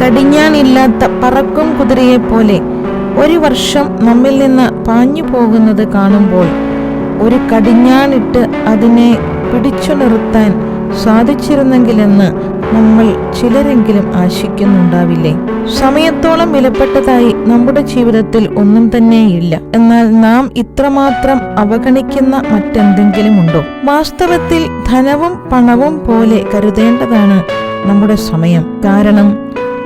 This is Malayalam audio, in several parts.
കടിഞ്ഞാണില്ലാത്ത പറക്കും കുതിരയെ പോലെ ഒരു വർഷം നമ്മിൽ നിന്ന് പാഞ്ഞു പോകുന്നത് കാണുമ്പോൾ ഒരു കടിഞ്ഞാണിട്ട് അതിനെ പിടിച്ചു നിർത്താൻ സാധിച്ചിരുന്നെങ്കിലെന്ന് നമ്മൾ ചിലരെങ്കിലും ആശിക്കുന്നുണ്ടാവില്ലേ? സമയത്തോളം വിലപ്പെട്ടതായി നമ്മുടെ ജീവിതത്തിൽ ഒന്നും തന്നെയില്ല. എന്നാൽ നാം ഇത്രമാത്രം അവഗണിക്കുന്ന മറ്റെന്തെങ്കിലും ഉണ്ടോ? വാസ്തവത്തിൽ ധനവും പണവും പോലെ കരുതേണ്ടതാണ് നമ്മുടെ സമയം. കാരണം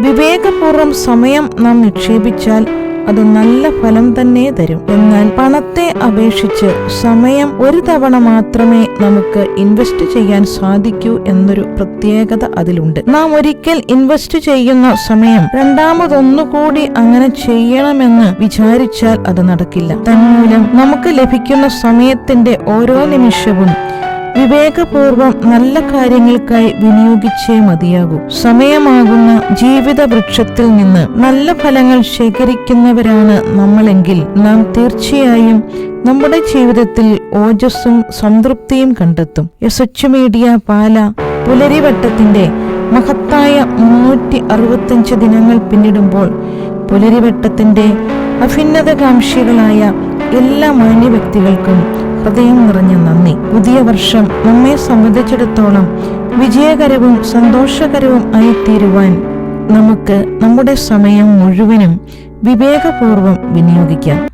വിവേകപൂർവം സമയം നാം നിക്ഷേപിച്ചാൽ അത് നല്ല ഫലം തന്നെ തരും. എന്നാൽ പണത്തെ അപേക്ഷിച്ച് സമയം ഒരു തവണ മാത്രമേ നമുക്ക് ഇൻവെസ്റ്റ് ചെയ്യാൻ സാധിക്കൂ എന്നൊരു പ്രത്യേകത അതിലുണ്ട്. നാം ഒരിക്കൽ ഇൻവെസ്റ്റ് ചെയ്യുന്ന സമയം രണ്ടാമതൊന്നുകൂടി അങ്ങനെ ചെയ്യണമെന്ന് വിചാരിച്ചാൽ അത് നടക്കില്ല. തന്മൂലം നമുക്ക് ലഭിക്കുന്ന സമയത്തിന്റെ ഓരോ നിമിഷവും വിവേകപൂർവം നല്ല കാര്യങ്ങൾക്കായി വിനിയോഗിച്ചേ മതിയാകൂ. സമയമാകുന്ന ജീവിത വൃക്ഷത്തിൽ നിന്ന് നല്ല ഫലങ്ങൾ ശേഖരിക്കുന്നവരാണ് നമ്മളെങ്കിൽ നാം തീർച്ചയായും നമ്മുടെ ജീവിതത്തിൽ ഓജസ്സും സംതൃപ്തിയും കണ്ടെത്തും. എസ് എച്ച് മീഡിയ പാല പുലരിവട്ടത്തിന്റെ മഹത്തായ മുന്നൂറ്റി അറുപത്തിയഞ്ച് ദിനങ്ങൾ പിന്നിടുമ്പോൾ പുലരിവട്ടത്തിന്റെ അഭിന്നതകാംക്ഷികളായ എല്ലാ മാന്യ വ്യക്തികൾക്കും ഹൃദയം നിറഞ്ഞ നന്ദി. പുതിയ വർഷം നമ്മെ സംബന്ധിച്ചിടത്തോളം വിജയകരവും സന്തോഷകരവും ആയി തീരുവാൻ നമുക്ക് നമ്മുടെ സമയം മുഴുവനും വിവേകപൂർവം വിനിയോഗിക്കാം.